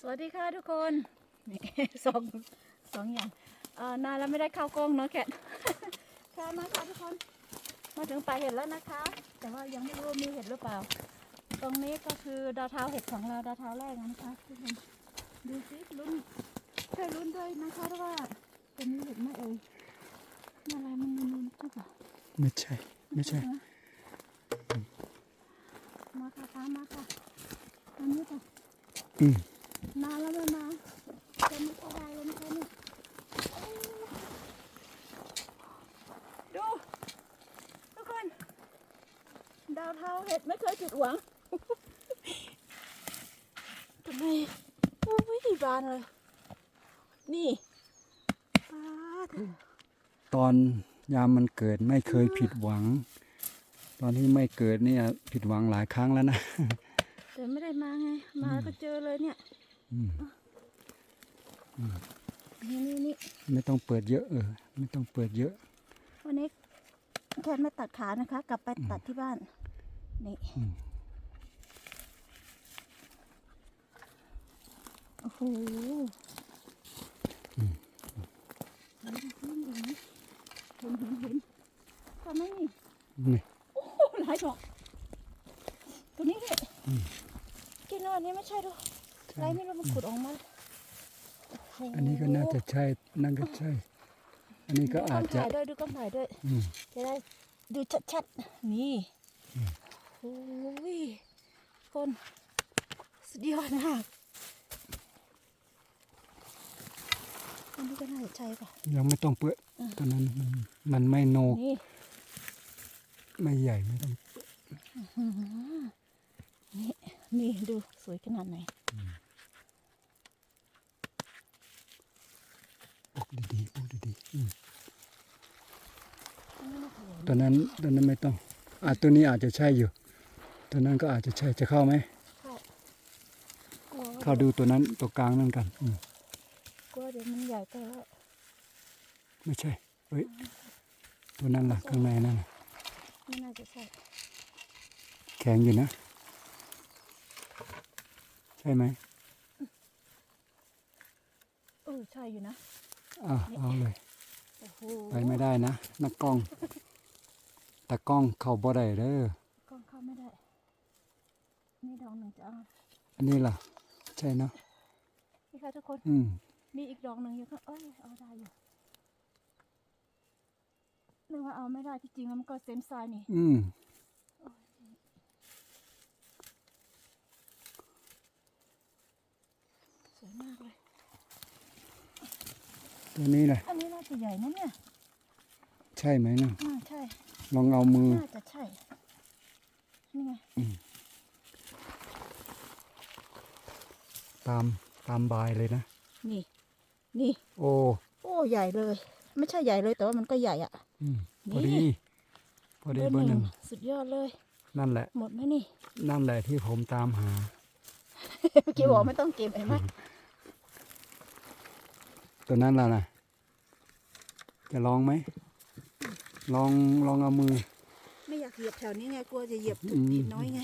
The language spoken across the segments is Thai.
สวัสดีค่ะทุกคนนี่สองสองอย่างเอ่อนานแล้วไม่ได้เข้ากล้องเนาะแคทแค่มาค่ะทุกคน มาถึงปลายเห็ดแล้วนะคะ แต่ว่ายังไม่รู้ว่ามีเห็ดหรือเปล่า ตรงนี้ก็คือดาวเท้าเห็ดของเราดาวเท้าแรกนะคะทุกคนดูสิลุ้นช่วยลุ้นด้วยนะคะว่าจะมีเห็ดไหมเอ่ยอะไรมันมันใช่ปะไม่ใช่ ไม่ใช่ มาค่ะตามมาค่ะอันนี้ค่ะอืม นานแล้วไม่มาจะไม่ค่อยได้เลยนะคะเนี่ยดู ทุกคน ดาวเท้าเห็ดไม่เคยผิดหวังทำไมโอ้ยบานเลย นี่ปาดตอนยามมันเกิดไม่เคยผิดหวัง ตอนที่ไม่เกิดเนี่ยผิดหวังหลายครั้งแล้วนะ แต่ไม่ได้มาไง มาก็เจอเลยเนี่ยอืม นี่นี่นี่ไม่ต้องเปิดเยอะเออ ไม่ต้องเปิดเยอะ วันนี้แค่ไม่ตัดขานะคะ กลับไปตัดที่บ้าน นี่อืมโอ้โหเห็นเห็นเห็นเห็นเห็นเห็นก็ไม่นี่นี่โอ้โหหลายดอกตัวนี้เนี่ยกินแล้วอันนี้ไม่ใช่ดูไรไม่รู้มัน ขุดออกมาโโหอันนี้ก็น่าจะใช่นั่นก็ใช่ อันนี้ก็อาจดูจะกล้งถ่ายด้วยดูกล้องถ่ายด้วยอืมจะได้ดูชัดๆนี่โอ้ยคนสุดยอดมากอันนี้ก็น่าจะใช่ป่ะยังไม่ต้องเปิดตอนนั้นมันมันไม่โนกนี่ไม่ใหญ่ไม่ต้องนี่นี่ดูสวยขนาดไหน ปก ดีๆปกดีๆอืมอันนี้น่าจะใหญ่ตอนนั้นตอนนั้นไม่ต้องอะตัวนี้อาจจะใช่อยู่ ตัวนั้นก็อาจจะใช่จะเข้าไหมเข้ากลัวเข้าดูตัวนั้นตัวกลางนั่นกันอืมกลัวเดี๋ยวมันใหญ่ไปแล้วไม่ใช่เฮ้ยตัวนั้นล่ะข้างในนั่นน่ะไม่น่าจะใช่แข็งอยู่นะ ใช่ไหมเออใช่อยู่นะ อะเอาเลยโอ้โหไปไม่ได้นะ นักกล้องตากล้องเข้าบ่ได้เด้อกล้องเข้าไม่ได้ นี่ดอกหนึ่งจะเอาอันนี้ล่ะ ใช่เนาะนี่ค่ะทุกคน อืมมีอีกดอกหนึ่งอยู่ข้างเอ้ยเอาได้อยู่นึกว่าเอาไม่ได้ที่จริงแล้วมันก็เซมไซน์นี่ อืมสวยมากเลย ตัวนี้แหละอันนี้น่าจะใหญ่นะเนี่ยใช่ไหมเนาะอ่าใช่ลองเอามือน่าจะใช่นี่ไงตามตามบายเลยนะนี่ นี่ โอ้โอ้ใหญ่เลย ไม่ใช่ใหญ่เลยแต่ว่ามันก็ใหญ่อะอืมนี่พอดีพอดีเบอร์หนึ่งสุดยอดเลย นั่นแหละ หมดไหมนี่ นั่นแหละที่ผมตามหาเมื่อกี้บอกไม่ต้องเก็บเห็นไหม ตัวนั้นล่ะนะจะลองไหม ลองลองเอามือ ไม่อยากเหยียบแถวนี้ไงกลัวจะเหยียบอืมผิดน้อยไง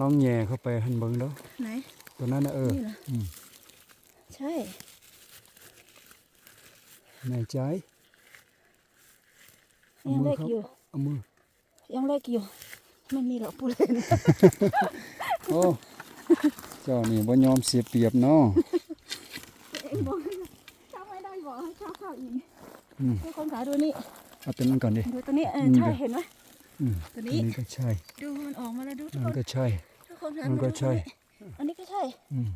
ลองแหย่เข้าไปหันเบิ้งเด้อไหน ตัวนั้นนะเออนี่นะอืมใช่ แน่ใจเอายังมือเล็กครับอยู่ เอามือ ยังเล็กอยู่ ไม่มีหรอกพูดเล่น โอ้ เจ้านี่บ่ยอมเสียเปรียบเนาะ เองบอก บอกให้เข้าเข้าอีกอืมทุกคนขาดูนี่เอาตัวนั้นก่อนดิดูตัวนี้เอออืมใช่เดี๋ยวเห็นไหมอืมตัวตันี้วนี้ก็ใช่ ดูมันออกมาแล้วดูทุกมัคนนก็ใช่ทุกคนหันมันมาก็ดูใช่ อันนี้ก็ใช่อืม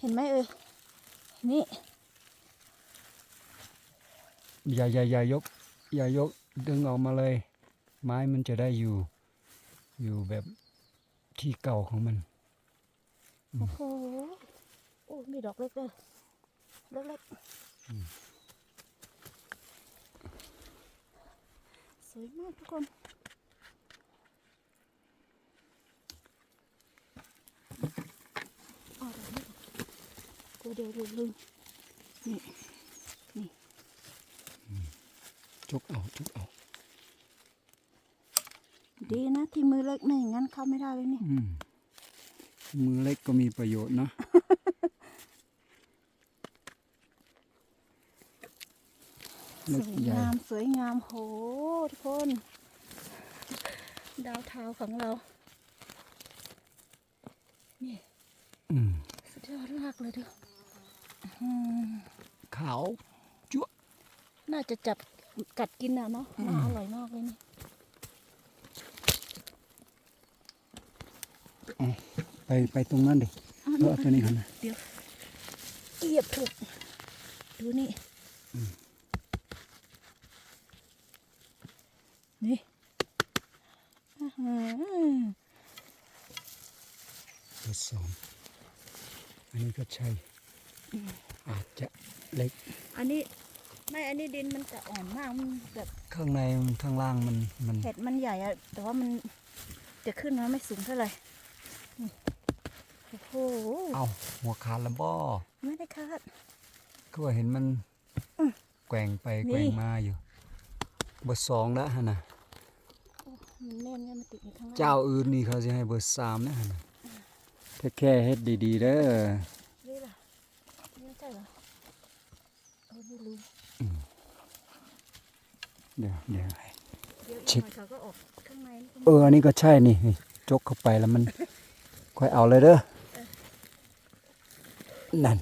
เห็นไหมเอ่ยนี่อย่าอย่าอย่ายก อย่ายกดึงออกมาเลย ไม้มันจะได้อยู่ อยู่แบบที่เก่าของมัน โอ้โห โอ้ มีดอกเล็กเลย เล็กๆสวยมากทุกคนเอาดอกนี้ก่อนเดี๋ยวเดี๋ยวลืมนี่จกเอาจกเอา ดีนะที่มือเล็กไม่อย่างนั้นเข้าไม่ได้เลยนี่อืมมือเล็กก็มีประโยชน์นะ สเล็กวยใหญ่งามสวยงามโหทุกคน ดาวเทาวของเรา นี่อืมสุดยอดมากเลยดูอืมขาวจั๊วน่าจะจับกัดกินอะเนาะน่าอร่อยมากเลยนี่ไปไปตรงนั้นดิเออเอาตัวนี้ก่อนนะเดี๋ยวเหยียบถูกดูนี่นี่อื้อหือ เบอร์สองอันนี้ก็ใช่อาจจะเล็ก อันนี้ไม่อันนี้ดินมันจะอ่อนมากมันแบบ ข้างในมันข้างล่างมันมัน เห็ดมันใหญ่อะแต่ว่ามันจะขึ้นมา ไม่สูงเท่าไหร่นี่โอ้โหเอาหัวขาดแล้วบ่ไม่ได้คาดก็ว่าเห็นมันแกว่งไปนี่แกว่งมาอยู่เบอร์สองแล้วฮะนะมันแน่นเนี่ยมันติดอยู่ข้างล่างเจ้าอื่นนี่เขาจะให้เบอร์สามนะฮะนะแค่แค่เฮ็ดดีๆเด้อนี่ล่ะนี่ไม่ใช่เหรอเออไม่รู้เดี๋ยวเดี๋ยวเดี๋ยวอีกเช็คหน่อยเขาก็ออกข้างในนี่ก็เอออันนี้ก็ใช่นี่นี่ จกเข้าไปแล้วมันค่อยเอาเลยเด้อ นั่น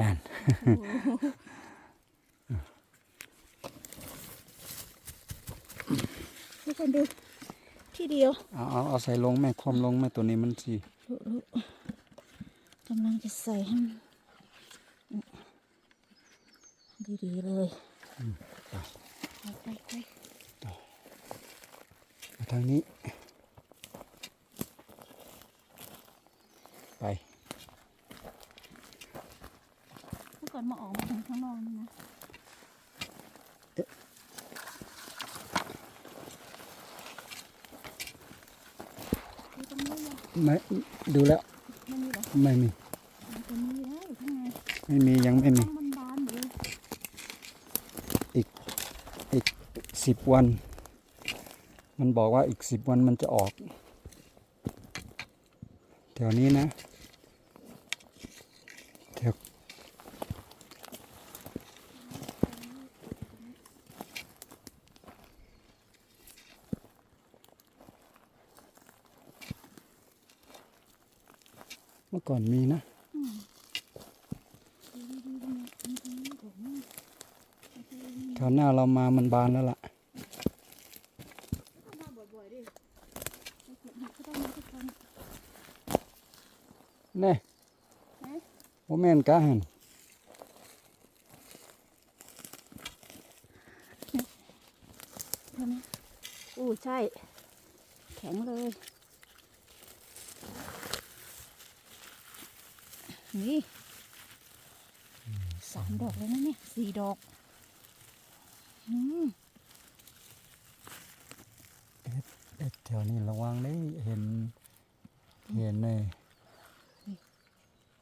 นั่น ทุกคนดู ที่เดียวเอาเอาเอาใส่ลงแม่คอมลงแม่ตัวนี้มันสิรู้รู้กำลังจะใส่ให้มันดีๆเลยไปไปไปมาทางนี้ ไป เมื่อ ก่อนมาออกมาถึงข้างนอกนี่นะดูตรงนี้เลยไม่ดูแล้วไม่มีเหรอไม่มี มันจะมีแล้วอยู่ข้างในไม่มียังไม่มีต้องมันบานอยู่เลยอีกสิบวัน มันบอกว่าอีกสิบวันมันจะออกแถวนี้นะแถวเมื่อ ก่อนมีนะคราวหน้าเรามามันบานแล้วล่ะเก็บเห็ดก็ต้องมาทุกครั้งแน่ไหนโมแม่นกะหันอู้ใช่ แข็งเลย นี่สามดอกเลยนะเนี่ยสี่ดอกอืมเอ๊ะแถวนี้ระวังได้เห็น เห็นเลย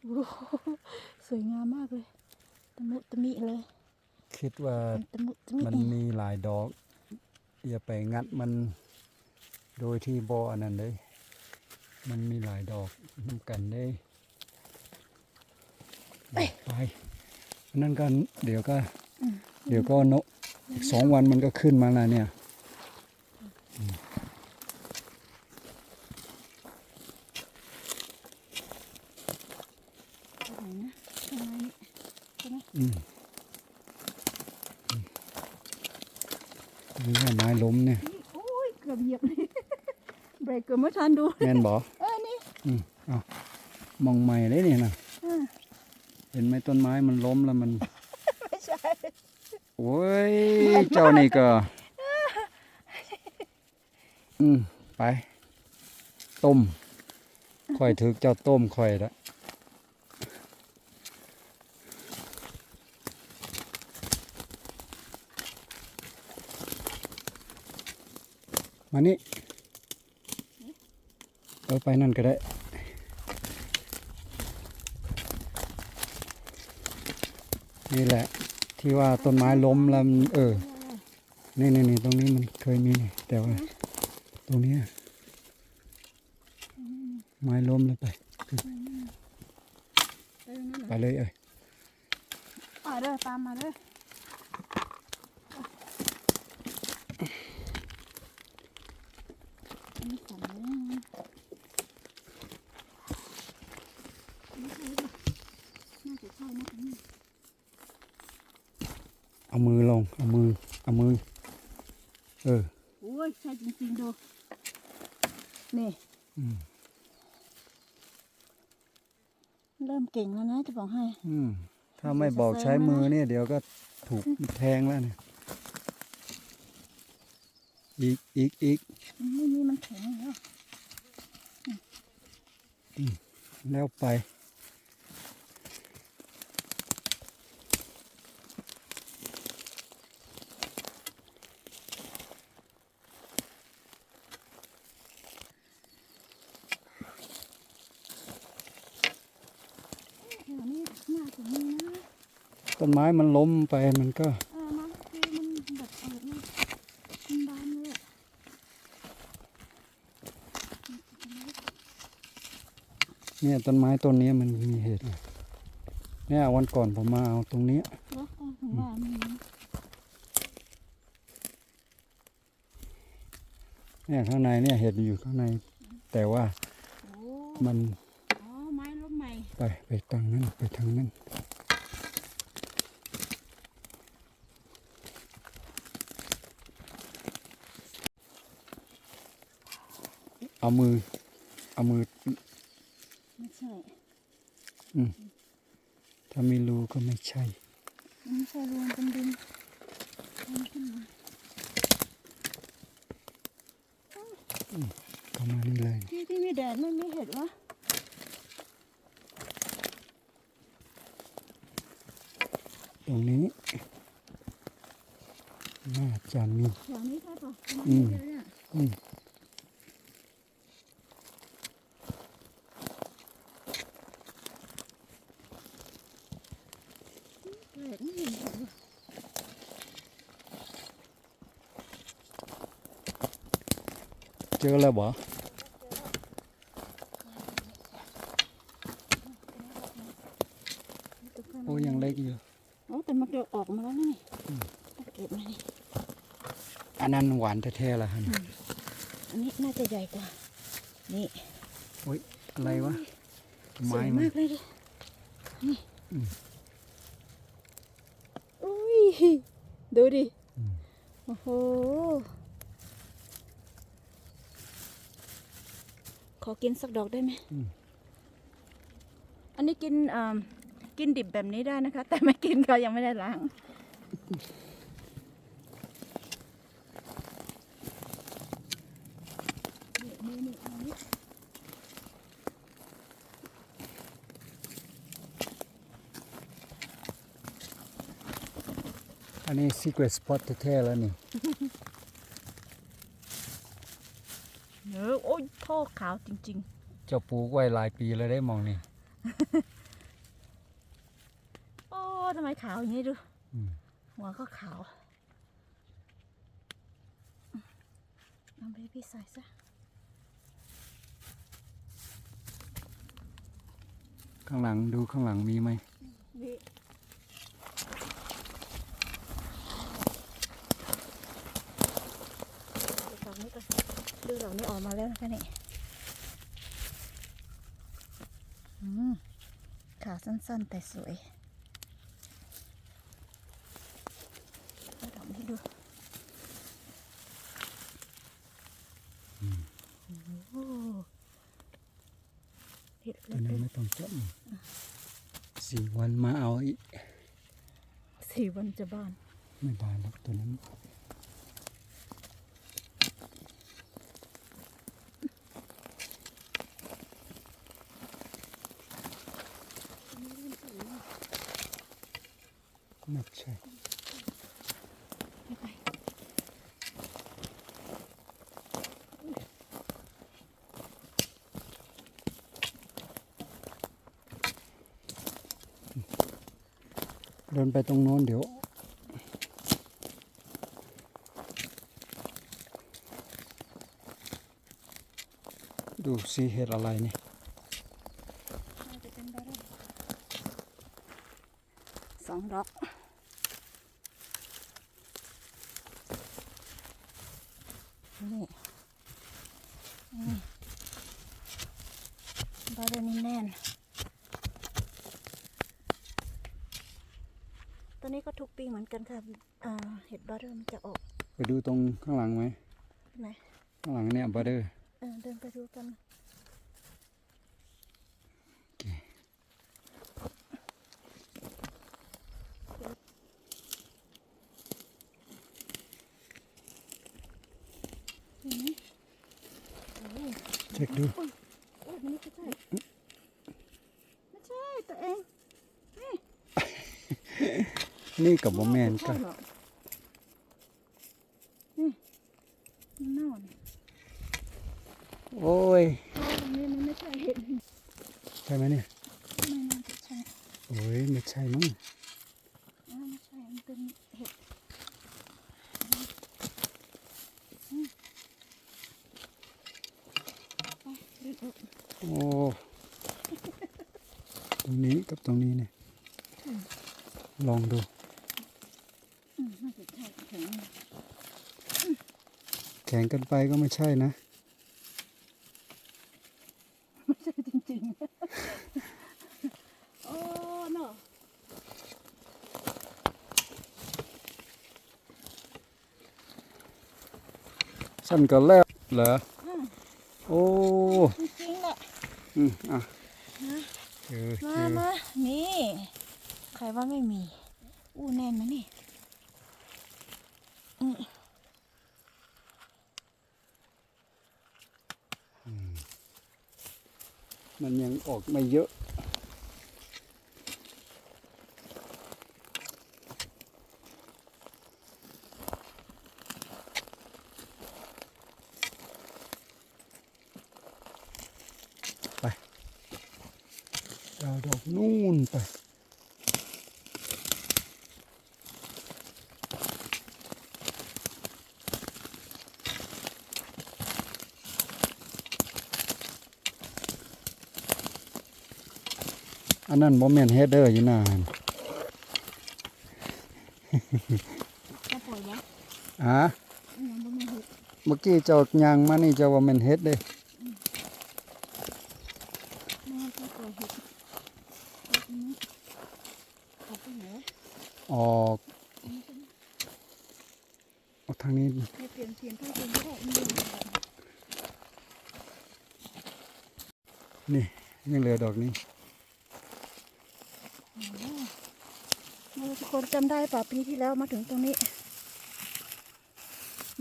โอ้โหสวยงามมากเลย ตะมุตะมิเลย คิดว่าตะมุตะมิมันมีหลายดอก อย่าไปงัดมันโดยที่บออันนั้นเลย มันมีหลายดอกน้ำกันได้ ไปอันนั่นก็เดี๋ยวก็เดี๋ยวก็โนะอีกสองวันมันก็ขึ้นมาแล้วเนี่ยตรงไหนนะตรงไหนนี่ใช่ไหมอืมอืมนี่ก็ไม้ล้มเนี่ยนี่โอ้ยเกือบเหยียบเลยเบรกเกือบไม่ทันดูแม่นบอเออนี่อืมเอามองใหม่เลยเนี่ยนะ เออเห็นไหมต้นไม้มันล้มแล้วมัน ไม่ใช่ โอ้ย เจ้านี่ก็ อืมไป ต้มค่อยถึกเจ้าต้มค่อยละมานี่ เออไปนั่นก็ได้ นี่แหละที่ว่าต้นไม้ล้มแล้วมันเออนี่นี่นี่ตรงนี้มันเคยมีนี่แต่ว่าตรงเนี้ยไม้ล้มแล้วไป ไปตรงนั้นเหรอไปเลยเอ้ยอ่าเด้อตามมาเด้อ นี่สั่นเลยไม่ใช่ป่ะน่าจะใช่นะคะเนี่ย เอามือลง เอามือ เอามือ เออ โอ้ยใช่จริงๆดู นี่อืมเริ่มเก่งแล้วนะจะบอกให้ อืมถ้าไม่บอกใช้มือเนี่ย เดี๋ยวก็ถูกแทงแล้วเนี่ย อีกอีกอีกไม่มีมันแข็งแล้วแล้วไป แถวนี้น่าจะมีนะ ต้นไม้มันล้มไปมันก็เออมาคือมันแบบเออมันมันบานเลยอะเนี่ยต้นไม้ต้นนี้มันมีเหตุเลยเนี่ยวันก่อนผมมาเอาตรงเนี้ยแล้วก็ถึงว่ามีเนี่ยข้างในเนี่ยเห็ดอยู่ข้างใน แต่ว่าโอ้มันอ๋อไม้ล้มใหม่ ไปไปทางนั้นไปทางนั้น เอามือ เอามือ ไม่ใช่ถ้ามีรูก็ไม่ใช่มันไม่ใช่รวมเป็นดินมันขึ้นมาประมาณนี้เลยที่ที่มีแดดไม่มีเห็ดวะตรงนี้ น่าจะมีแถวนี้ใช่ปะอืมไเจเนี่ยอืม แดดไม่เห็นเห็ดวะ เจอแล้วบ่โอ้ยังเล็กอยู่โอ้แต่มันเดี๋ยวออกมาแล้วนี่ต้องเก็บมานี่อันนั้นหวานแท้ๆละฮะอันนี้น่าจะใหญ่กว่า นี่โอ้ยอะไรวะสไม้วยมัมานกเลยดินี่อืมอุ้ยดูดิอืมโอ้โห ขอกินสักดอกได้ไหมอืมอันนี้กินอ่ากินดิบแบบนี้ได้นะคะ แต่ไม่กินเขายังไม่ได้ล้างอันนี้ secret spot แท้ๆแล้วนี่ เน อโอ้ยท่อขาวจริง เจ้าปลูกไว้หลายปีแล้วได้มองนี่ ๆ โอ้ทำไมขาวอย่างนี้ดู อืม หัวก็ขาวเอาเบบี้ใส่ซะข้างหลังดูข้างหลังมีไหมนี่ดูดอกนี้ก่อน ดูดอกนี้ออกมาแล้วนะคะนี่อืมขาสั้นๆแต่สวยเอาดอกนี้ให้ดูโอ้โหเห็ดตัวเล็นั้นกไม่ต้องจับสี่วันมาเอาอีกๆสี่วันจะบาน ไม่บานหรอกตัวนั้น ไม่ใช่ ไม่ไป เดิน ไปตรงโน้นเดี๋ยว ดูสีเห็ดอะไรนี่สองดอกนี่ เรนี่แน่น ตอนนี้ก็ทุกปีเหมื อนกันค่ะอ่าเห็ดบาร์เรอร์มันจะออก ไปดูตรงข้างหลังไหมไหนข้างหลังเนี่ยบัตเตอร์เออเดินไปดูกันเห็นไหมโอ้ยเช็คดู โอ้ยมันไม่ใช่ ไม่ใช่ตัวเอง นี่กับโมแมนก็ก็นี่มันเน่าเนี่ยโอ้ยเพราะว่าตรงนี้มันไม่ใช่เห็ดไม่ใช่ไหมเนี่ยน่าจะใช่โอ้ยไม่ใช่มั้งอ่าไม่ใช่มันเป็นเห็ดไปดึงออกโอ้ตรงนี้กับตรงนี้เนี่ยลองดู อืมน่าจะใช่แข็ง แข็งกันไปก็ไม่ใช่นะ ไม่ใช่จริงๆ โอ้เนาะสั้นก็แล้วเหรออืมโอ้จริงๆแหละอืมอะนะเจอเจมาอมานี่ ใครว่าไม่มี อู้แน่นนะนี่ มันยังออกไม่เยอะ ไปเอาดอกนู่นไป อันนั้นบ่แม่นเฮดเดอร์อยู่นานจะปล่อยวะอะยังบ่มาเห็ดเมื่อกี้เจ้ายางมานี่เจ้าว่าแม่นเฮดเด้แม่จะปล่อยเห็ดเอาอันนี้เอาไปไหนออกออกทางนี้ให้เปลี่ยนเปลี่ยนข้างเปลี่ยนก็ได้มีอย่างไรนี่ยังเหลือดอกนี้ เราทุก คนจำได้ป่ะปีที่แล้วมาถึงตรงนี้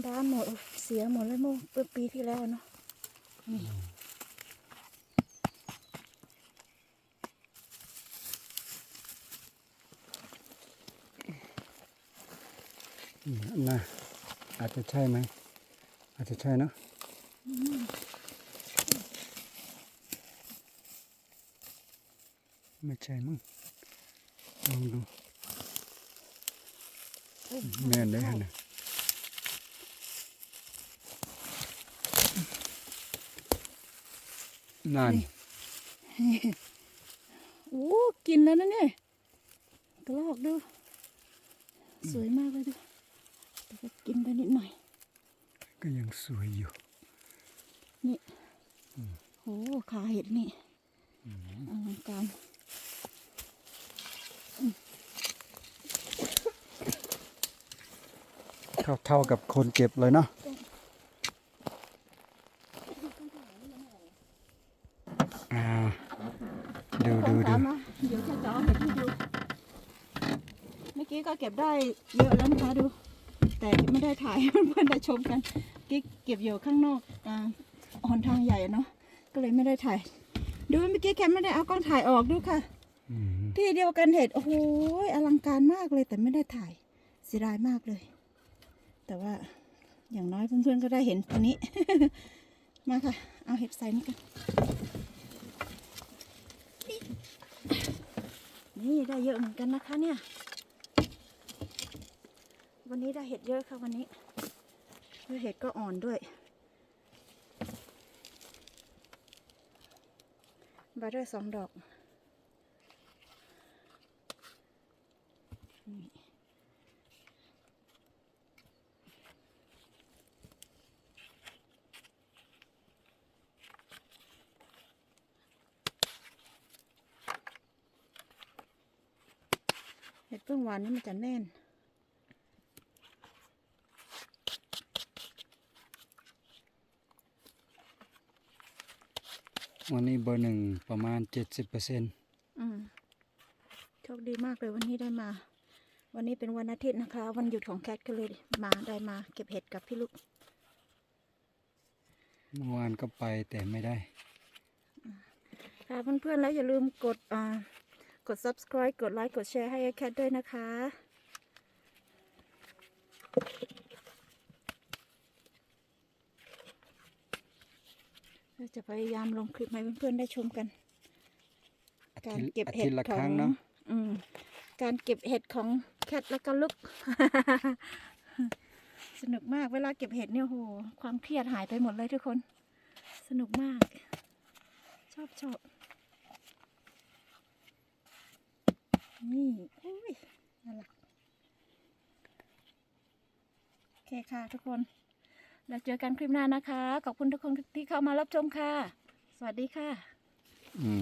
บ้านหมดเสียหมดเลยเมื่อปีที่แล้วเนาะนี่อืมอันน่ะอาจจะใช่ไหม อาจจะใช่เนอะไม่ใช่มั้งลองดู แม่นได้ขนาดนั่นโอ้กินแล้วนะเนี่ยกระลอกดู สวยมากเลยดูแต่ก็กินไปนิดหน่อย ก็ยังสวยอยู่ นี่โอ้ขาเห็ดนี่อลังการ เท่าเท่ากับคนเก็บเลยเนาะอ่าดูคนดูดูถามมาเดี๋ยวจะจะเอาเห็ดให้ดู เมื่อกี้ก็เก็บได้เยอะแล้วนะคะดู แต่ไม่ได้ถ่ายให้เพื่อนๆได้ชมกันกิ๊กเก็บอยู่ข้างนอกอ่าหนทางใหญ่เนาะก็เลยไม่ได้ถ่าย ดูเมื่อกี้แคมไม่ได้เอากล้องถ่ายออกดูค่ะอืมที่เดียวกันเห็ดโอ้โหอลังการมากเลยแต่ไม่ได้ถ่ายเสียดายมากเลย แต่ว่าอย่างน้อยเพื่อนๆก็ได้เห็นตัวนี้ มาค่ะ เอาเห็ดใส่นี่กัน นี่ได้เยอะเหมือนกันนะคะเนี่ย วันนี้ได้เห็ดเยอะค่ะวันนี้แล้วเห็ดก็อ่อนด้วยบาร์เดอร์สองดอก เห็ดเพิ่งหวานนี่มันจะแน่น วันนี้เบอร์หนึ่งประมาณเจ็ดสิบเปอร์เซ็นต์อืมโชคดีมากเลยวันนี้ได้มา วันนี้เป็นวันอาทิตย์นะคะ วันหยุดของแคทก็เลยมาได้มา เก็บเห็ดกับพี่ลูก เมื่อวานก็ไปแต่ไม่ได้ ค่ะเพื่อนๆแล้วอย่าลืมกดอ่า กด subscribe กดไลค์กดแชร์ให้แคทด้วยนะคะเราจะพยายามลงคลิปให้เพื่อนๆได้ชมกันอาการทิตย์เก็บอาเห็ทิดตย์ละขอครั้งงเนาะอืมการเก็บเห็ดของแคทแล้วก็ลูกสนุกมากเวลาเก็บเห็ดเนี่ยโหความเครียดหายไปหมดเลยทุกคน สนุกมาก ชอบชอบ นี่อุ้ยน่ารักโอเคค่ะทุกคน แล้วเจอกันคลิปหน้านะคะ ขอบคุณทุกคนที่เข้ามารับชมค่ะ สวัสดีค่ะ อืม